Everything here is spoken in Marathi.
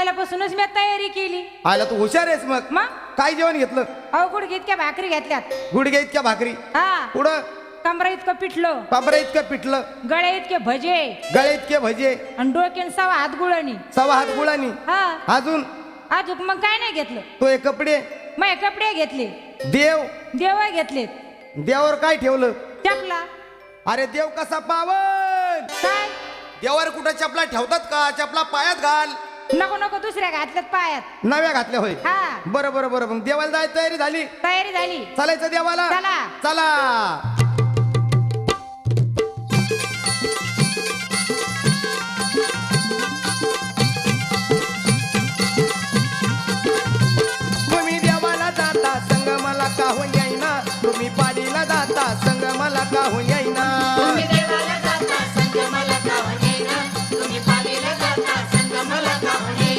पहिल्यापासूनच मी तयारी केली. आयला तू हुशार आहेस मग. मग? काय जेवण घेतलं? अहो गुडघे इतक्या भाकरी घेतल्यात. गुडघे इतक्या भाकरी? हा. पुढं? कमरा इतकं पिठलं. पापरा इतकं पिठलं. गळे इतके भजे. गळे इतके भजे. आणि डोक्यान सवा हात गुळणी. सवा हात गुळानी हा. अजून? अजून मग काय नाही घेतलं. तो हे कपडे? मग कपडे घेतले. देव? देव घेतलेत देवावर काय ठेवलं? चपला. अरे देव कसा पावन? काय? देवावर कुठं चपला ठेवतात का? चपला पायात घाल. नको नको दुसऱ्या घातल्यात पायात. नव्या घातल्या होय. बरं बरं बरं. मग देवाला जायची तयारी झाली? तयारी झाली. चालायचं देवाला? चला. चला. तुम्ही देवाला जाता संग मला काहून येईना तुम्ही पाडीला जाता संग मला होऊन येईना